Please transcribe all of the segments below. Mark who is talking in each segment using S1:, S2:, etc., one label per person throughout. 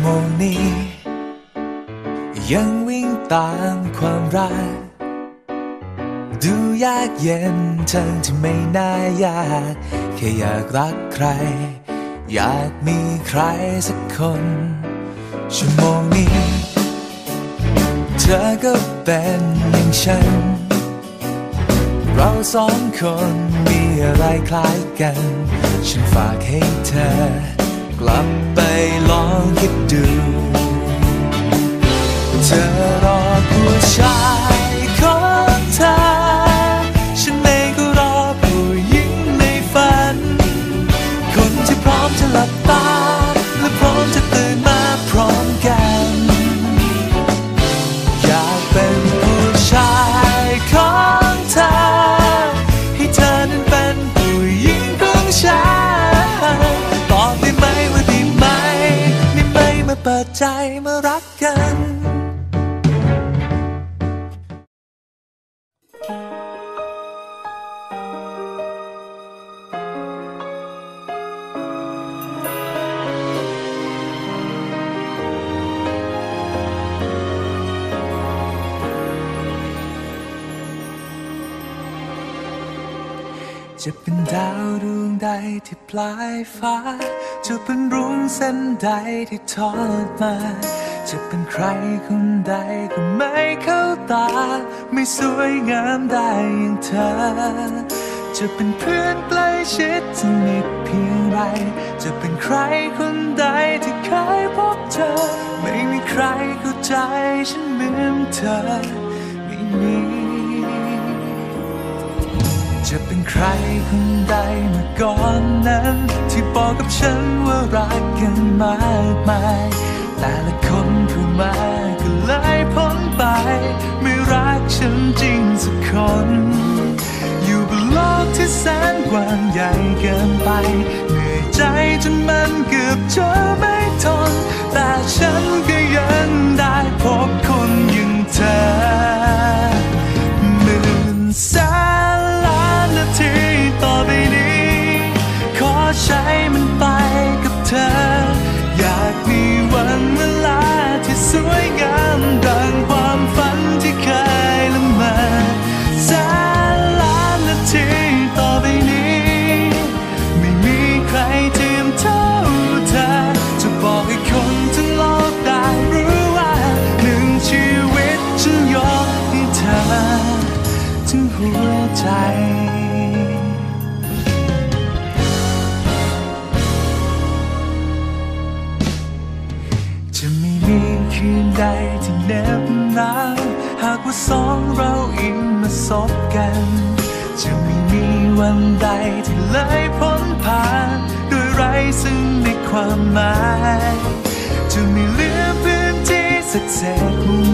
S1: โมงนี้ ยังวิ่งตามความรัก ดูยากเย็นทั้งที่ไม่น่ายาก แค่อยากรักใคร อยากมีใครสักคน ชั่วโมงนี้ เธอก็เป็นอย่างฉัน เราสองคนมีอะไรคล้ายกัน ฉันฝากให้เธอ กลับไปลองคิดดู เธอรอผู้ชายของเธอ ฉันเองก็รอผู้หญิงในฝัน คนที่พร้อมจะหลับตา ใจเปิดใจมารักกัน จะเป็นดาวดวงใดที่ปลายฟ้า จะเป็นรุ้งเส้นใดที่ทอดมา จะเป็นใครคนใดก็ไม่เข้าตา ไม่สวยงามได้อย่างเธอ จะเป็นเพื่อนใกล้ชิดสนิทเพียงไร จะเป็นใครคนใดที่เคยพบเธอ ไม่มีใครเข้าใจฉันเหมือนเธอ ไม่มี จะเป็นใครคนใดเมื่อก่อนนั้น ที่บอกกับฉันว่ารักกันมากมาย แต่ละคนผู้มาก็เลยพ้นไป ไม่รักฉันจริงสักคน อยู่บนโลกที่แสนกว้างใหญ่เกินไป เหนื่อยใจจนมัน คืนใดที่เน็บหนาวหากว่าสองเราอิงมาสบกัน จะไม่มีวันใดที่เลยพ้นผ่านโดยไร้ซึ่งในความหมาย จะไม่เหลือพื้นที่สักเศษมุม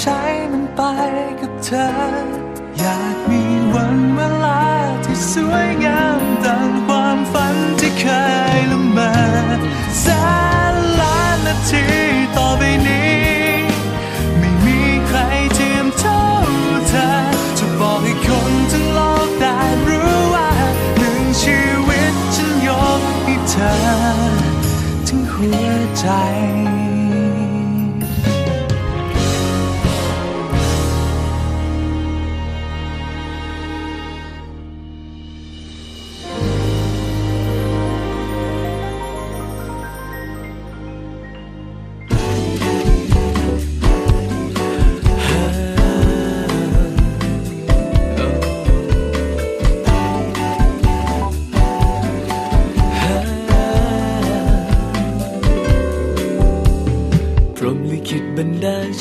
S1: ใช้มันไปกับเธอ ที่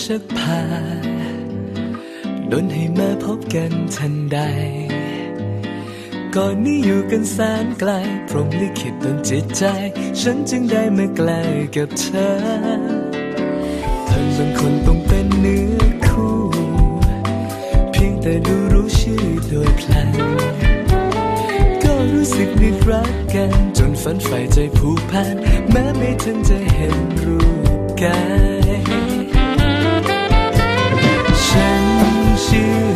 S1: ชักพาดนให้มาพบกันทันใด ก่อนนี้อยู่กันแสนไกล พรมลิขิตดนจิตใจ ฉันจึงได้มาใกล้กับเธอท่านบางคนต้องเป็นเนื้อคู่ เพียงแต่ดูรู้ชื่อโดยพลัน ก็รู้สึกนึกรักกัน จนฝันใฝ่ใจผูกพัน แม้ไม่ทันจะเห็นรูปกา เ